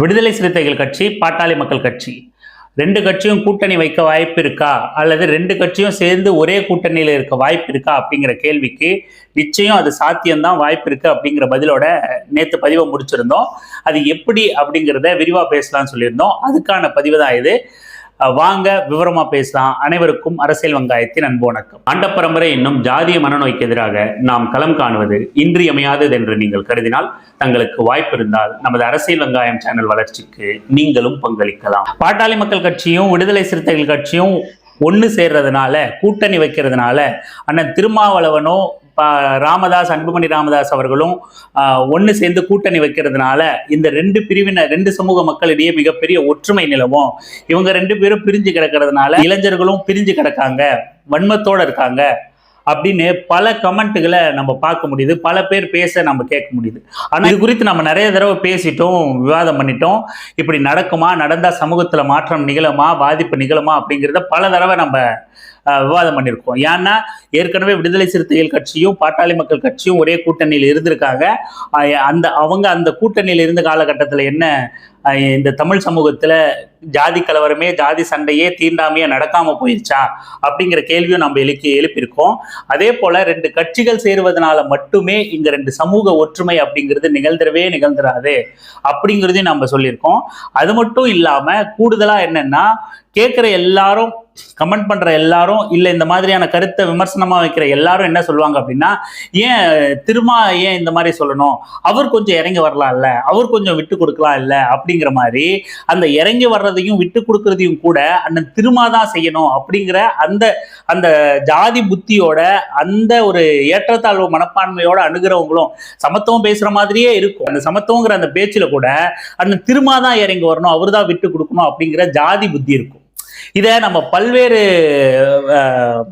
விடுதலை சிறுத்தைகள் கட்சி பாட்டாளி மக்கள் கட்சி. ரெண்டு கட்சியும் கூட்டணி வைக்க வாய்ப்பு இருக்கா அல்லது ரெண்டு கட்சியும் சேர்ந்து ஒரே கூட்டணியில் இருக்க வாய்ப்பு இருக்கா அப்படிங்கிற கேள்விக்கு நிச்சயம் அது சாத்தியம்தான் வாய்ப்பு இருக்கு அப்படிங்கிற பதிலோட நேற்று பதிவை முடிச்சிருந்தோம். அது எப்படி அப்படிங்கிறத விரிவாக பேசலாம்னு சொல்லியிருந்தோம். அதுக்கான பதிவு தான் இது. வாங்க விவரமா பேசலாம். அனைவருக்கும் அரசியல் வங்காயத்தின் அன்பு வணக்கம். ஆண்ட பரம்பரை என்னும் ஜாதிய மனநோய்க்கு எதிராக நாம் களம் காணுவது இன்றியமையாதது என்று நீங்கள் கருதினால் தங்களுக்கு வாய்ப்பு இருந்தால் நமது அரசியல் வெங்காயம் சேனல் வளர்ச்சிக்கு நீங்களும் பங்களிக்கலாம். பாட்டாளி மக்கள் கட்சியும் விடுதலை சிறுத்தைகள் கட்சியும் ஒன்று சேர்றதுனால கூட்டணி வைக்கிறதுனால அண்ணன் திருமாவளவனோ ராமதாஸ் அன்புமணி ராமதாஸ் அவர்களும் ஒன்று சேர்ந்து கூட்டணி வைக்கிறதுனால இந்த ரெண்டு பிரிவினர் ரெண்டு சமூக மக்களிடையே மிகப்பெரிய ஒற்றுமை நிலவும். இவங்க ரெண்டு பேரும் பிரிஞ்சு கிடக்கிறதுனால இளைஞர்களும் பிரிஞ்சு கிடக்காங்க. வன்மத்தோடு இருக்காங்க. அப்படின்னு பல கமெண்ட்டுகளை நம்ம பார்க்க முடியுது. பல பேர் பேச நம்ம கேட்க முடியுது. ஆனால் இது குறித்து நம்ம நிறைய தடவை பேசிட்டோம் விவாதம் பண்ணிட்டோம். இப்படி நடக்குமா நடந்தால் சமூகத்தில் மாற்றம் நிகழுமா பாதிப்பு நிகழுமா அப்படிங்கிறத பல தடவை நம்ம விவாதம் பண்ணியிருக்கோம். ஏன்னா ஏற்கனவே விடுதலை சிறுத்தைகள் கட்சியும் பாட்டாளி மக்கள் கட்சியும் ஒரே கூட்டணியில் இருந்திருக்காங்க. அந்த அவங்க அந்த கூட்டணியில் இருந்த காலகட்டத்தில் என்ன இந்த தமிழ் சமூகத்தில் ஜாதி கலவரமே ஜாதி சண்டையே தீண்டாமையே நடக்காமல் போயிருச்சா அப்படிங்கிற கேள்வியும் நம்ம எழுப்பி எழுப்பியிருக்கோம். அதே போல் ரெண்டு கட்சிகள் சேருவதனால மட்டுமே இங்கே ரெண்டு சமூக ஒற்றுமை அப்படிங்கிறது நிகழ்ந்துடவே நிகழ்ந்துராது அப்படிங்கிறதையும் நம்ம சொல்லியிருக்கோம். அது மட்டும் இல்லாமல் கூடுதலாக என்னென்னா கேட்குற எல்லாரும் கமெண்ட் பண்ற எல்லாரும் இல்ல இந்த மாதிரியான கருத்தை விமர்சனமா வைக்கிற எல்லாரும் என்ன சொல்லுவாங்க அப்படின்னா ஏன் திருமா ஏன் இந்த மாதிரி சொல்லணும்? அவர் கொஞ்சம் இறங்கி வரலாம் இல்ல அவர் கொஞ்சம் விட்டு கொடுக்கலாம் இல்ல அப்படிங்கிற மாதிரி அந்த இறங்கி வர்றதையும் விட்டு கொடுக்கறதையும் கூட அண்ணன் திருமா தான் செய்யணும் அப்படிங்கிற அந்த அந்த ஜாதி புத்தியோட அந்த ஒரு ஏற்றத்தாழ்வு மனப்பான்மையோட அணுகிறவங்களும் சமத்துவம் பேசுற மாதிரியே இருக்கும். அந்த சமத்துவங்கிற அந்த பேச்சுல கூட அண்ணன் திருமா தான் இறங்கி வரணும் அவர் தான் விட்டு கொடுக்கணும் அப்படிங்கிற ஜாதி புத்தி இருக்கும். இதை நம்ம பல்வேறு அஹ்,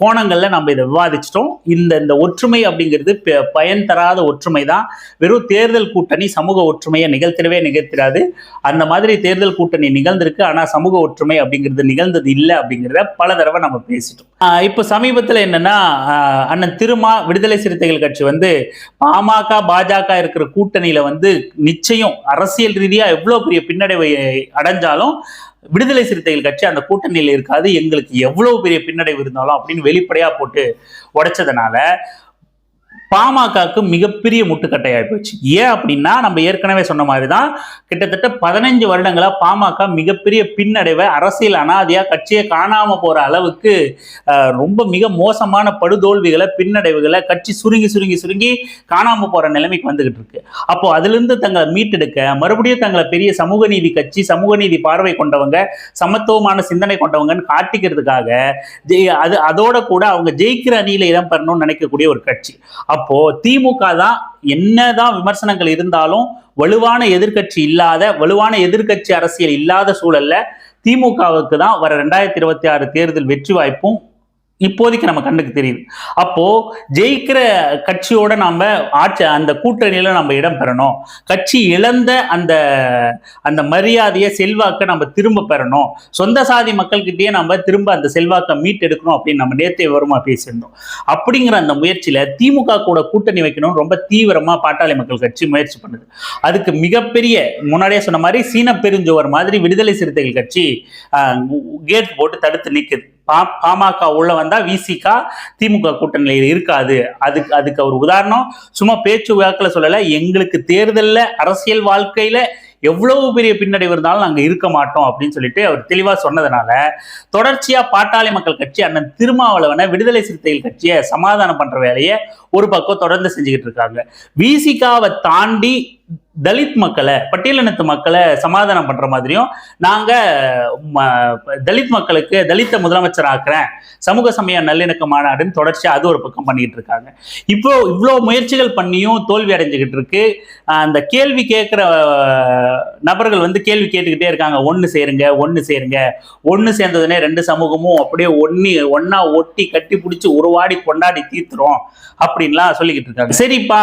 கோணங்களில் நம்ம இதை விவாதிச்சிட்டோம். இந்த இந்த ஒற்றுமை அப்படிங்கிறது பயன் தராத ஒற்றுமை தான் வெறும் தேர்தல் கூட்டணி சமூக ஒற்றுமையை நிகழ்த்திடவே நிகழ்த்திடாது. அந்த மாதிரி தேர்தல் கூட்டணி நிகழ்ந்திருக்கு. ஆனால் சமூக ஒற்றுமை அப்படிங்கிறது நிகழ்ந்தது இல்லை அப்படிங்கிறத பல தடவை நம்ம பேசிட்டோம். இப்போ சமீபத்தில் என்னன்னா அண்ணன் திருமா விடுதலை சிறுத்தைகள் கட்சி வந்து பாமக பாஜக இருக்கிற கூட்டணியில வந்து நிச்சயம் அரசியல் ரீதியாக எவ்வளோ பெரிய பின்னடைவை அடைஞ்சாலும் விடுதலை சிறுத்தைகள் கட்சி அந்த கூட்டணியில் இருக்காது. எங்களுக்கு எவ்வளவு பெரிய பின்னடைவு இருந்தாலும் அப்படின்னு வெளிப்படையாக போட்டு உடைச்சதுனால பாமகக்கு மிகப்பெரிய முட்டுக்கட்டையாகி போச்சு. ஏன் அப்படின்னா நம்ம ஏற்கனவே சொன்ன மாதிரி தான் கிட்டத்தட்ட பதினஞ்சு வருடங்களா பாமக மிகப்பெரிய பின்னடைவை அரசியல் அனாதியாக கட்சியை காணாம போற அளவுக்கு ரொம்ப மிக மோசமான படுதோல்விகளை பின்னடைவுகளை கட்சி சுருங்கி சுருங்கி சுருங்கி காணாம போற நிலைமைக்கு வந்துகிட்டு இருக்கு. அப்போ அதுலேருந்து தங்களை மீட்டெடுக்க மறுபடியும் தங்களை பெரிய சமூக நீதி கட்சி சமூக நீதி பார்வை கொண்டவங்க சமத்துவமான சிந்தனை கொண்டவங்கன்னு காட்டிக்கிறதுக்காக அது அதோட கூட அவங்க ஜெயிக்கிற அணியில இடம் பெறணும்னு நினைக்கக்கூடிய ஒரு கட்சி. அப்போ திமுக தான் என்னதான் விமர்சனங்கள் இருந்தாலும் வலுவான எதிர்கட்சி இல்லாத வலுவான எதிர்கட்சி அரசியல் இல்லாத சூழல்ல திமுகவுக்கு தான் வர ரெண்டாயிரத்தி இருபத்தி ஆறு தேர்தல் வெற்றி வாய்ப்பும் இப்போதைக்கு நம்ம கண்ணுக்கு தெரியுது. அப்போ ஜெயிக்கிற கட்சியோட நம்ம ஆட்சி அந்த கூட்டணியில நம்ம இடம் பெறணும். கட்சி இழந்த அந்த அந்த மரியாதையை செல்வாக்கை நம்ம திரும்ப பெறணும். சொந்த சாதி மக்கள்கிட்டயே நம்ம திரும்ப அந்த செல்வாக்கை மீட்டெடுக்கணும் அப்படின்னு நம்ம நேத்தே விவரமா பேசியிருந்தோம். அப்படிங்கிற அந்த முயற்சியில திமுக கூட கூட்டணி வைக்கணும் ரொம்ப தீவிரமா பாட்டாளி மக்கள் கட்சி முயற்சி பண்ணுது. அதுக்கு மிகப்பெரிய முன்னாடியே சொன்ன மாதிரி சீன பெருஞ்சுவர் மாதிரி விடுதலை சிறுத்தைகள் கட்சி கேட் போட்டு தடுத்து நிற்குது பா பாமக உள்ள வந்தா விசிகா திமுக கூட்டணியில் இருக்காது. அதுக்கு அதுக்கு ஒரு உதாரணம் சும்மா பேச்சு வாக்கில் சொல்லல எங்களுக்கு தேர்தலில் அரசியல் வாழ்க்கையில எவ்வளவு பெரிய பின்னடைவு இருந்தாலும் நாங்க இருக்க மாட்டோம் அப்படின்னு சொல்லிட்டு அவர் தெளிவா சொன்னதுனால தொடர்ச்சியா பாட்டாளி மக்கள் கட்சி அண்ணன் திருமாவளவனை விடுதலை சிறுத்தைகள் கட்சியை சமாதானம் பண்ற வேலையை ஒரு பக்கம் தொடர்ந்து செஞ்சுக்கிட்டு இருக்காங்க. விசிகாவை தாண்டி தலித் மக்களை பட்டியலினத்து மக்களை சமாதானம் பண்ற மாதிரியும் நாங்க ம- தலித் மக்களுக்கு தலித்த முதலமைச்சர் ஆக்குறேன் சமூக சமய நல்லிணக்க மாநாடுன்னு தொடர்ச்சியா அது ஒரு பக்கம் பண்ணிட்டு இருக்காங்க. இப்போ இவ்வளோ முயற்சிகள் பண்ணியும் தோல்வி அடைஞ்சுக்கிட்டு இருக்கு. அந்த கேள்வி கேட்குற நபர்கள் வந்து கேள்வி கேட்டுக்கிட்டே இருக்காங்க. ஒன்று சேருங்க ஒன்று சேருங்க. ஒன்று சேர்ந்ததுனே ரெண்டு சமூகமும் அப்படியே ஒன்னி ஒன்னா ஒட்டி கட்டி பிடிச்சி உருவாடி கொண்டாடி தீர்த்துறோம் அப்படின்லாம் சொல்லிக்கிட்டு இருக்காங்க. சரிப்பா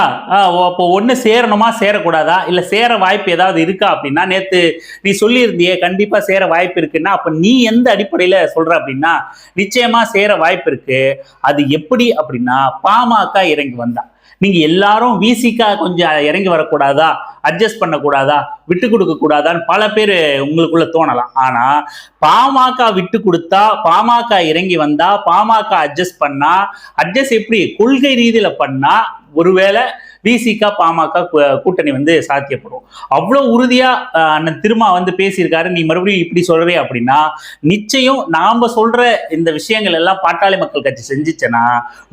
அப்போ ஒன்று சேரணுமா சேரக்கூடாதா? இல்லை சேர வாய்ப்பு ஏதாவது இருக்கா அப்படின்னா நேற்று நீ சொல்லியிருந்தியே கண்டிப்பா சேர வாய்ப்பு இருக்குன்னா அப்ப நீ எந்த அடிப்படையில சொல்ற அப்படின்னா நிச்சயமா சேர வாய்ப்பு இருக்கு. அது எப்படி அப்படின்னா பாமக இறங்கி வந்தா. நீங்க எல்லாரும் விசிக்கா கொஞ்சம் இறங்கி வரக்கூடாதா? அட்ஜஸ்ட் பண்ணக்கூடாதா? விட்டு கொடுக்க கூடாதான்னு பல பேர் உங்களுக்குள்ள தோணலாம். ஆனா பாமக விட்டு கொடுத்தா பாமக இறங்கி வந்தா பாமக அட்ஜஸ்ட் பண்ணா அட்ஜஸ்ட் எப்படி? கொள்கை ரீதியில பண்ணா ஒருவேளை விசிகா பாமக கூட்டணி வந்து சாத்தியப்படும். அவ்வளோ உறுதியாக அண்ணன் திருமா வந்து பேசியிருக்காரு. நீ மறுபடியும் இப்படி சொல்கிறே அப்படின்னா நிச்சயம் நாம் சொல்கிற இந்த விஷயங்கள் எல்லாம் பாட்டாளி மக்கள் கட்சி செஞ்சிச்சேன்னா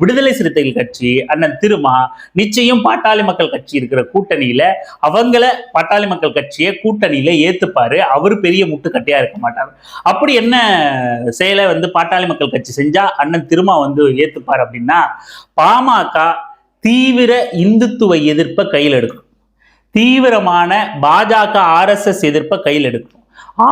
விடுதலை சிறுத்தைகள் கட்சி அண்ணன் திருமா நிச்சயம் பாட்டாளி மக்கள் கட்சி இருக்கிற கூட்டணியில் அவங்கள பாட்டாளி மக்கள் கட்சியை கூட்டணியில் ஏற்றுப்பார் அவர் பெரிய முட்டுக்கட்டையாக இருக்க மாட்டார். அப்படி என்ன செயலை வந்து பாட்டாளி மக்கள் கட்சி செஞ்சால் அண்ணன் திருமா வந்து ஏற்றுப்பார் அப்படின்னா பாமக தீவிர இந்துத்துவ எதிர்ப்பை கையில் எடுக்கணும் தீவிரமான பாஜக ஆர்எஸ்எஸ் எதிர்ப்பை கையில் எடுக்கணும்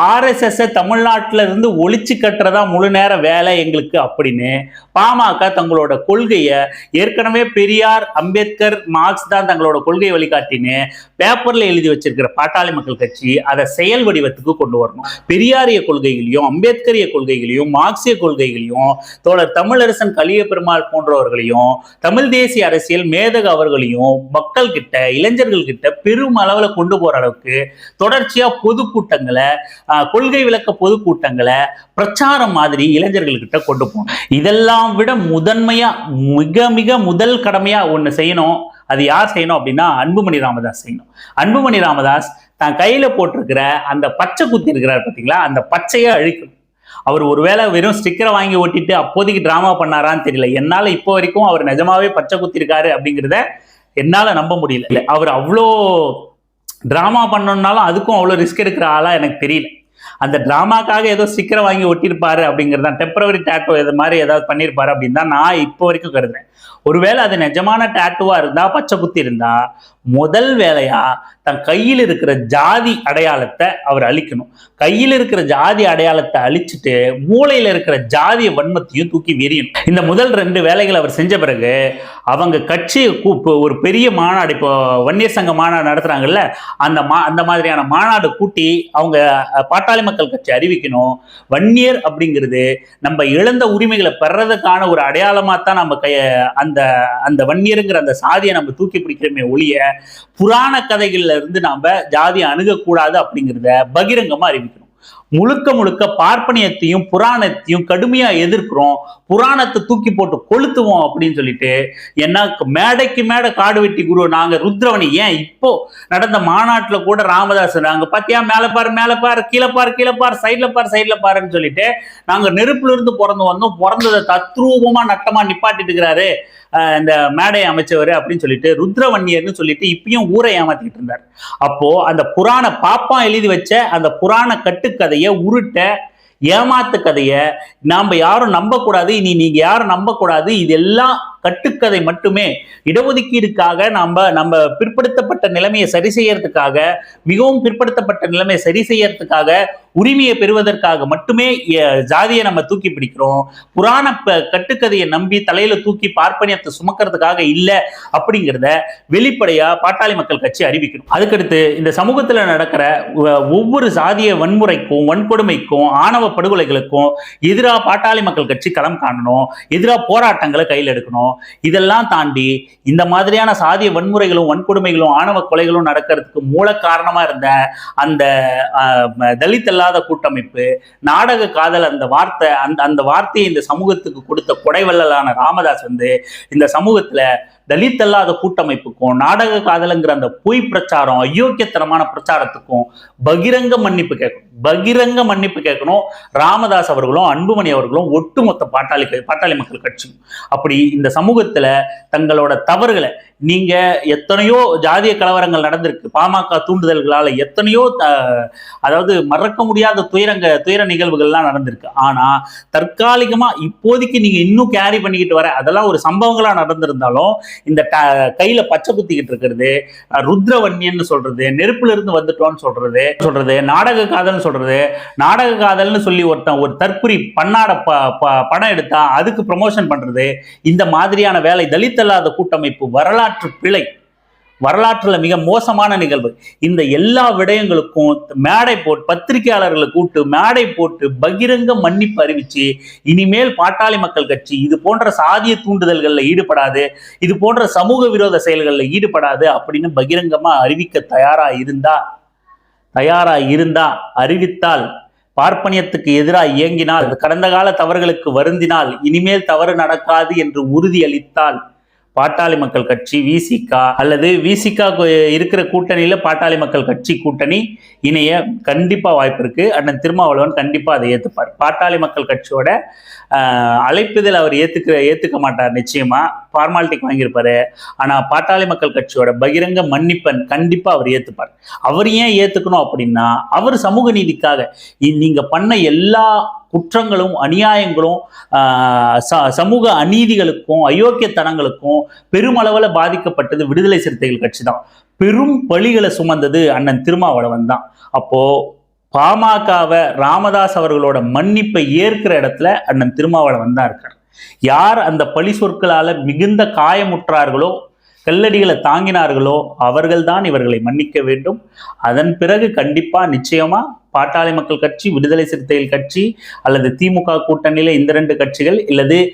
ஆர்எஸ்எஸ் தமிழ்நாட்டில இருந்து ஒழிச்சு கட்டுறதா முழு நேர வேலை எங்களுக்கு அப்படின்னு பாமக தங்களோட கொள்கையை ஏற்கனவே பெரியார் அம்பேத்கர் மார்க்ஸ் தான் தங்களோட கொள்கையை வழிகாட்டின்னு பேப்பர்ல எழுதி வச்சிருக்கிற பாட்டாளி மக்கள் கட்சி அதை செயல் வடிவத்துக்கு கொண்டு வரணும். பெரியாரிய கொள்கைகளையும் அம்பேத்கரிய கொள்கைகளையும் மார்க்சிய கொள்கைகளையும் தோழர் தமிழரசன் கலிய பெருமாள் போன்றவர்களையும் தமிழ் தேசிய அரசியல் மேதக அவர்களையும் மக்கள் கிட்ட இளைஞர்கள் கிட்ட பெரும் அளவில் கொண்டு போற அளவுக்கு தொடர்ச்சியா பொதுக்கூட்டங்களை கொள்கை விளக்க பொதுக்கூட்டங்களை பிரச்சாரம் மாதிரி இளைஞர்கள்கிட்ட கொண்டு போகணும். இதெல்லாம் விட முதன்மையா மிக மிக முதல் கடமையா ஒண்ணு செய்யணும். அது யார் செய்யணும் அப்படின்னா அன்புமணி ராமதாஸ் செய்யணும். அன்புமணி ராமதாஸ் தான் கையில போட்டிருக்கிற அந்த பச்சை குத்தி இருக்கிறார் பாத்தீங்களா அந்த பச்சையை அழிக்கணும். அவர் ஒருவேளை வெறும் ஸ்டிக்கரை வாங்கி ஒட்டிட்டு அப்போதைக்கு டிராமா பண்ணாரான்னு தெரியல. என்னால இப்போ வரைக்கும் அவர் நிஜமாவே பச்சை குத்திருக்காரு அப்படிங்கிறத என்னால நம்ப முடியல. அவர் அவ்வளோ டிராமா பண்ணணும்னாலும் அதுக்கும் அவ்வளோ ரிஸ்க் எடுக்கிற ஆளா எனக்கு தெரியல. அந்த ட்ராமாக்காக ஏதோ ஸ்டிக்கரை வாங்கி ஒட்டியிருப்பாரு அப்படிங்கிறது தான். டெம்பரவரி டேட்டோ இது மாதிரி ஏதாவது பண்ணியிருப்பாரு அப்படின்னு தான் நான் இப்போ வரைக்கும் கருதுறேன். ஒருவேளை அது நிஜமான டேட்டுவாக இருந்தா பச்சை குத்தி இருந்தா முதல் வேலையா தன் கையில் இருக்கிற ஜாதி அடையாளத்தை அவர் அழிக்கணும். கையில் இருக்கிற ஜாதி அடையாளத்தை அழிச்சிட்டு மூளையில் இருக்கிற ஜாதிய வன்மத்தையும் தூக்கி வெறியணும். இந்த முதல் ரெண்டு வேலைகளை அவர் செஞ்ச பிறகு அவங்க கட்சியை கூப்பு ஒரு பெரிய மாநாடு இப்போ வன்னியர் சங்க மாநாடு நடத்துறாங்கல்ல அந்த மா அந்த மாதிரியான மாநாடு கூட்டி அவங்க பாட்டாளி மக்கள் கட்சி அறிவிக்கணும். வன்னியர் அப்படிங்கிறது நம்ம இழந்த உரிமைகளை பெறதுக்கான ஒரு அடையாளமாக தான் நம்ம கைய அந்த அந்த வன்னியருங்கிற அந்த சாதியை நம்ம தூக்கி பிடிக்கிறோமே ஒழிய புராண கதைகள்ல இருந்து நாம ஜாதியை அணுகக்கூடாது அப்படிங்கிறத பகிரங்கமா அறிவிக்கணும். முழுக்க முழுக்க பார்ப்பனியத்தையும் புராணத்தையும் கடுமையா எதிர்க்கிறோம். புராணத்தை தூக்கி போட்டு கொளுத்துவோம் அப்படின்னு சொல்லிட்டு என்ன மேடைக்கு மேடை காடு வெட்டி குரு நாங்க ருத்ரவணி ஏன்? இப்போ நடந்த மாநாட்டுல கூட ராமதாஸ் நாங்க பாத்தியா? மேல பாரு மேல பாரு கீழே பாரு கீழே பாரு சைட்ல பாரு சைட்ல பாருன்னு சொல்லிட்டு நாங்க நெருப்புல இருந்து பிறந்து வந்தோம். பிறந்ததை தத்ரூபமா நட்டமா நிப்பாட்டிட்டு இருக்கிறாரு இந்த மேடை அமைச்சவர் அப்படின்னு சொல்லிட்டு ருத்ரவன்னியர்னு சொல்லிட்டு இப்பயும் ஊரை ஏமாத்திட்டு இருந்தார். அப்போ அந்த புராண பாப்பா எழுதி வச்ச அந்த புராண கட்டுக்கதை கதையை உருட்ட ஏமாத்து கதையை நாம யாரும் நம்பக்கூடாது இனி நீங்க யாரும் நம்பக்கூடாது இதெல்லாம் கட்டுக்கதை மட்டுமே. இடஒதுக்கீடுக்காக நம்ம நம்ம பிற்படுத்தப்பட்ட நிலைமையை சரி செய்யறதுக்காக மிகவும் பிற்படுத்தப்பட்ட நிலைமையை சரி செய்யறதுக்காக உரிமையை பெறுவதற்காக மட்டுமே ஜாதியை நம்ம தூக்கி பிடிக்கிறோம். புராண ப- கட்டுக்கதையை நம்பி தலையில தூக்கி பார்ப்பனியத்தை சுமக்கிறதுக்காக இல்லை அப்படிங்கிறத வெளிப்படையா பாட்டாளி மக்கள் கட்சி அறிவிக்கணும் அதுக்கடுத்து இந்த சமூகத்தில் நடக்கிற ஒவ்வொரு சாதிய வன்முறைக்கும் வன்கொடுமைக்கும் ஆணவ படுகொலைகளுக்கும் எதிராக பாட்டாளி மக்கள் கட்சி களம் காணணும். எதிராக போராட்டங்களை கையில் எடுக்கணும். இருக்கணும். இதெல்லாம் தாண்டி இந்த மாதிரியான சாதிய வன்முறைகளும் வன்கொடுமைகளும் ஆணவ கொலைகளும் நடக்கிறதுக்கு மூல காரணமாக இருந்த அந்த தலித் அல்லாத கூட்டமைப்பு நாடக காதல் அந்த வார்த்தை அந்த அந்த வார்த்தையை இந்த சமூகத்துக்கு கொடுத்த கொடைவள்ளலான ராமதாஸ் வந்து இந்த சமூகத்தில் தலித் அல்லாத கூட்டமைப்புக்கும் நாடக காதலுங்கிற அந்த பொய் பிரச்சாரம் அயோக்கியத்தனமான பிரச்சாரத்துக்கும் பகிரங்க மன்னிப்பு கேட்கணும். பகிரங்க மன்னிப்பு கேட்கணும். ராமதாஸ் அவர்களும் அன்புமணி அவர்களும் ஒட்டுமொத்த பாட்டாளி பாட்டாளி மக்கள் கட்சியும். அப்படி இந்த சமூகத்தில் தங்களோட தவறுகளை நீங்க எத்தனையோ ஜாதிய கலவரங்கள் நடந்திருக்கு. பாமக தூண்டுதல்களால எத்தனையோ த- அதாவது மறக்க முடியாத துயரங்க துயர நிகழ்வுகள்லாம் நடந்திருக்கு. ஆனா தற்காலிகமா இப்போதைக்கு நீங்க இன்னும் கேரி பண்ணிக்கிட்டு வர அதெல்லாம் ஒரு சம்பவங்களா நடந்திருந்தாலும் இந்த கையில பச்சை குத்திக்கிட்டு இருக்கிறது அஹ், ருத்ரவன்யன்னு சொல்றது நெருப்புல இருந்து வந்துட்டோம்னு சொல்றது சொல்றது நாடக காதல்னு சொல்றது நாடக காதல்னு சொல்லி ஒருத்தன் ஒரு தற்குறி பன்னாட ப- ப- படம் எடுத்தா அதுக்கு ப்ரமோஷன் பண்றது இந்த மாதிரியான வேலை தலித் அல்லாத கூட்டமைப்பு வரலாற்று பிழை. வரலாற்றுல மிக மோசமான நிகழ்வு. இந்த எல்லா விடயங்களுக்கும் மேடை போட்டு பத்திரிகையாளர்களை கூட்டு மேடை போட்டு பகிரங்க மன்னிப்பு அறிவிச்சு இனிமேல் பாட்டாளி மக்கள் கட்சி இது போன்ற சாதிய தூண்டுதல்களில் ஈடுபடாது இது போன்ற சமூக விரோத செயல்களில் ஈடுபடாது அப்படின்னு பகிரங்கமா அறிவிக்க தயாரா இருந்தா தயாரா இருந்தா அறிவித்தால் பார்ப்பனியத்துக்கு எதிராக இயங்கினால் கடந்த கால தவறுகளுக்கு வருந்தினால் இனிமேல் தவறு நடக்காது என்று உறுதியளித்தால் பாட்டாளி மக்கள் கட்சி விசிகா அல்லது விசிகா இருக்கிற கூட்டணியில் பாட்டாளி மக்கள் கட்சி கூட்டணி இணைய கண்டிப்பாக வாய்ப்பு இருக்கு. அண்ணன் திருமாவளவன் கண்டிப்பாக அதை ஏற்றுப்பார் பாட்டாளி மக்கள் கட்சியோட அழைப்புதல் அவர் ஏற்றுக்க ஏற்றுக்க மாட்டார் நிச்சயமா. ஃபார்மாலிட்டிக்கு வாங்கியிருப்பாரு. ஆனால் பாட்டாளி மக்கள் கட்சியோட பகிரங்க மன்னிப்பன் கண்டிப்பாக அவர் ஏற்றுப்பார் அவர் ஏன் ஏற்றுக்கணும் அப்படின்னா அவர் சமூக நீதிக்காக நீங்கள் பண்ண எல்லா குற்றங்களும் அநியாயங்களும் ச- சமூக அநீதிகளுக்கும் அயோக்கியத்தனங்களுக்கும் பெருமளவில் பாதிக்கப்பட்டது விடுதலை சிறுத்தைகள் கட்சி தான். பெரும் பழிகளை சுமந்தது அண்ணன் திருமாவளவன் தான். அப்போ பாமகவை ராமதாஸ் அவர்களோட மன்னிப்பை ஏற்கிற இடத்துல அண்ணன் திருமாவளவன் தான் இருக்கார். யார் அந்த பழி சொற்களால மிகுந்த காயமுற்றார்களோ கல்லடிகளை தாங்கினார்களோ அவர்கள்தான் இவர்களை மன்னிக்க வேண்டும். அதன் பிறகு கண்டிப்பா நிச்சயமா பாட்டாளி மக்கள் கட்சி விடுதலை சிறுத்தைகள் கட்சி அல்லது திமுக கூட்டணியில இந்த ரெண்டு கட்சிகள் இல்லது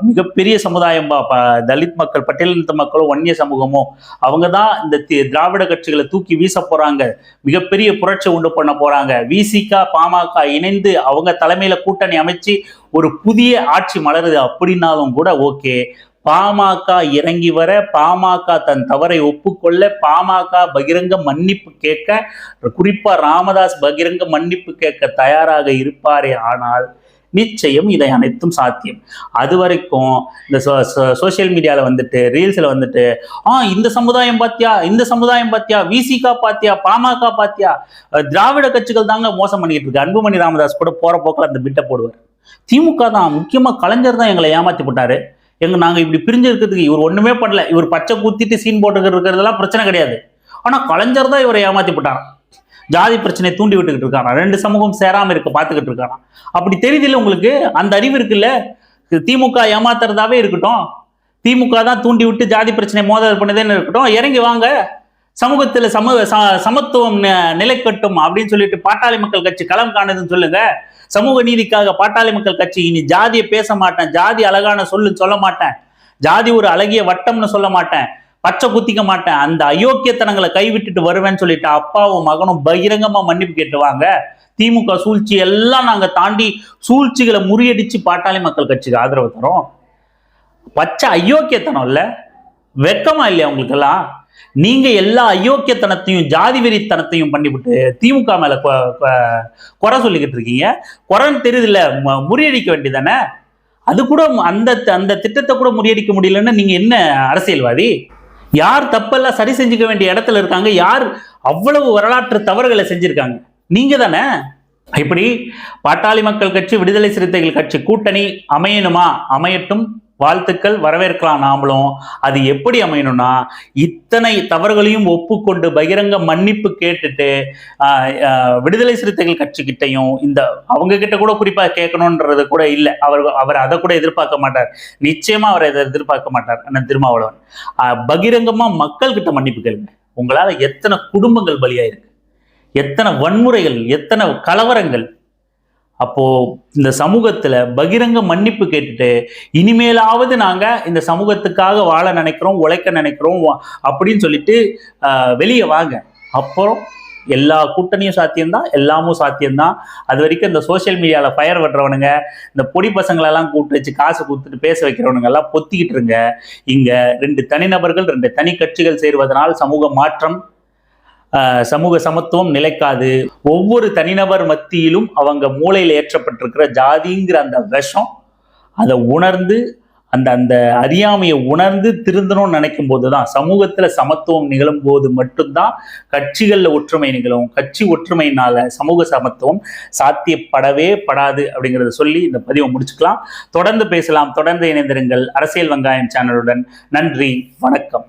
மிகப்பெரிய சமுதாயம் பா- தலித் மக்கள் பட்டியலினத்த மக்களோ வன்னிய சமூகமோ அவங்க தான் இந்த தி- திராவிட கட்சிகளை தூக்கி வீச போறாங்க. மிகப்பெரிய புரட்சி உண்டு பண்ண போறாங்க. விசிக பாமக இணைந்து அவங்க தலைமையில கூட்டணி அமைச்சு ஒரு புதிய ஆட்சி மலருது அப்படின்னாலும் கூட ஓகே. பாமக இறங்கி வர பாமக தன் தவறை ஒப்புக்கொள்ள பாமக பகிரங்க மன்னிப்பு கேட்க குறிப்பா ராமதாஸ் பகிரங்க மன்னிப்பு கேட்க தயாராக இருப்பாரே ஆனால் நிச்சயம் இதை அனைத்தும் சாத்தியம். அது வரைக்கும் இந்த சோஷியல் மீடியாவில் வந்துட்டு ரீல்ஸில் வந்துட்டு ஆ இந்த சமுதாயம் பாத்தியா? இந்த சமுதாயம் பாத்தியா? விசிகா பாத்தியா? பாமக பாத்தியா? திராவிட கட்சிகள் தாங்க மோசம் பண்ணிட்டு இருக்கு. அன்புமணி ராமதாஸ் கூட போற போக்கில் அந்த பிட்டை போடுவார். திமுக தான் முக்கியமா கலைஞர் தான் எங்களை ஏமாத்தி போட்டாரு. எங்க நாங்க இப்படி பிரிஞ்சிருக்கிறதுக்கு இவர் ஒண்ணுமே பண்ணல. இவர் பச்சை குத்திட்டு சீன் போட்டு இருக்கிறதெல்லாம் பிரச்சனை கிடையாது. ஆனா கலைஞர் தான் இவரை ஏமாத்தி போட்டாராம் ஜாதி பிரச்சனையை தூண்டி விட்டுக்கிட்டு இருக்கானா ரெண்டு சமூகம் சேராம இருக்க பார்த்துக்கிட்டு இருக்கானா அப்படி தெரியுதுல்ல உங்களுக்கு? அந்த அறிவு இருக்குல்ல? திமுக ஏமாத்துறதாவே இருக்கட்டும். திமுக தான் தூண்டி விட்டு ஜாதி பிரச்சனை மோதல் பண்ணதேன்னு இருக்கட்டும். இறங்கி வாங்க. சமூகத்துல சமூக சமத்துவம் நி- நிலைக்கட்டும் அப்படின்னு சொல்லிட்டு பாட்டாளி மக்கள் கட்சி களம் காணுதுன்னு சொல்லுங்க. சமூக நீதிக்காக பாட்டாளி மக்கள் கட்சி இனி ஜாதியை பேச மாட்டேன். ஜாதி அழகான சொல்லு சொல்ல மாட்டேன். ஜாதி ஒரு அழகிய வட்டம்னு சொல்ல மாட்டேன். பச்சை குத்திக்க மாட்டேன். அந்த அயோக்கியத்தனங்களை கைவிட்டுட்டு வருவேன்னு சொல்லிட்டு அப்பாவும் மகனும் பகிரங்கமா மன்னிப்பு கேட்டுவாங்க திமுக சூழ்ச்சி எல்லாம் நாங்க தாண்டி சூழ்ச்சிகளை முறியடிச்சு பாட்டாளி மக்கள் கட்சிக்கு ஆதரவு தரோம். பச்சை அயோக்கியத்தனம் இல்ல? வெக்கமா இல்லையா உங்களுக்கெல்லாம்? நீங்க எல்லா அயோக்கியத்தனத்தையும் ஜாதி வெறித்தனத்தையும் பண்ணிவிட்டு திமுக மேல குறை சொல்லிக்கிட்டு இருக்கீங்க. குறைன்னு தெரியுதுல்ல முறியடிக்க வேண்டியதானே? அது கூட அந்த அந்த திட்டத்தை கூட முறியடிக்க முடியலன்னு நீங்க என்ன அரசியல்வாதி? யார் தப்பெல்லாம் சரி செஞ்சுக்க வேண்டிய இடத்துல இருக்காங்க யார் அவ்வளவு வரலாற்று தவறுகளை செஞ்சிருக்காங்க? நீங்க தானே? இப்படி பாட்டாளி மக்கள் கட்சி விடுதலை சிறுத்தைகள் கட்சி கூட்டணி அமையணுமா? அமையட்டும். வாழ்த்துக்கள் வரவேற்கலாம் நாமளும். அது எப்படி அமையணும்னா இத்தனை தவறுகளையும் ஒப்புக்கொண்டு பகிரங்க மன்னிப்பு கேட்டுட்டு விடுதலை சிறுத்தைகள் கட்சிக்கிட்டையும் இந்த அவங்க கிட்ட கூட குறிப்பாக கேட்கணுன்றது கூட இல்லை. அவர் அவர் அதை கூட எதிர்பார்க்க மாட்டார். நிச்சயமா அவர் அதை எதிர்பார்க்க மாட்டார் அண்ணன் திருமாவளவன். பகிரங்கமாக பகிரங்கமா மக்கள் கிட்ட மன்னிப்பு கேளுங்க. உங்களால் எத்தனை குடும்பங்கள் பலியாயிருக்கு? எத்தனை வன்முறைகள் எத்தனை கலவரங்கள் அப்போ இந்த சமூகத்துல பகிரங்க மன்னிப்பு கேட்டுட்டு இனிமேலாவது நாங்க இந்த சமூகத்துக்காக வாழ நினைக்கிறோம் உழைக்க நினைக்கிறோம் அப்படின்னு சொல்லிட்டு வெளியே வாங்க. அப்புறம் எல்லா கூட்டணியும் சாத்தியம்தான் எல்லாமும் சாத்தியம்தான். அது வரைக்கும் இந்த சோஷியல் மீடியாவில் ஃபயர் வட்டுறவனுங்க இந்த பொடி பசங்களெல்லாம் கூப்பிட்டு வச்சு காசு கொடுத்துட்டு பேச வைக்கிறவனுங்க எல்லாம் பொத்திக்கிட்டு இருங்க. இங்கே ரெண்டு தனிநபர்கள் ரெண்டு தனி கட்சிகள் சேருவதனால் சமூக மாற்றம் சமூக சமத்துவம் நிலைக்காது. ஒவ்வொரு தனிநபர் மத்தியிலும் அவங்க மூளையில் ஏற்றப்பட்டிருக்கிற ஜாதிங்கிற அந்த விஷம் அதை உணர்ந்து அந்த அந்த அறியாமையை உணர்ந்து திருந்தணும்னு நினைக்கும் போது தான் சமூகத்தில் சமத்துவம் நிகழும் போது மட்டும்தான் கட்சிகளில் ஒற்றுமை நிகழும். கட்சி ஒற்றுமையினால சமூக சமத்துவம் சாத்தியப்படவே படாது அப்படிங்கிறத சொல்லி இந்த பதிவை முடிச்சுக்கலாம். தொடர்ந்து பேசலாம். தொடர்ந்து இணைந்திருங்கள். அரசியல் வெங்காயம் சேனலுடன். நன்றி. வணக்கம்.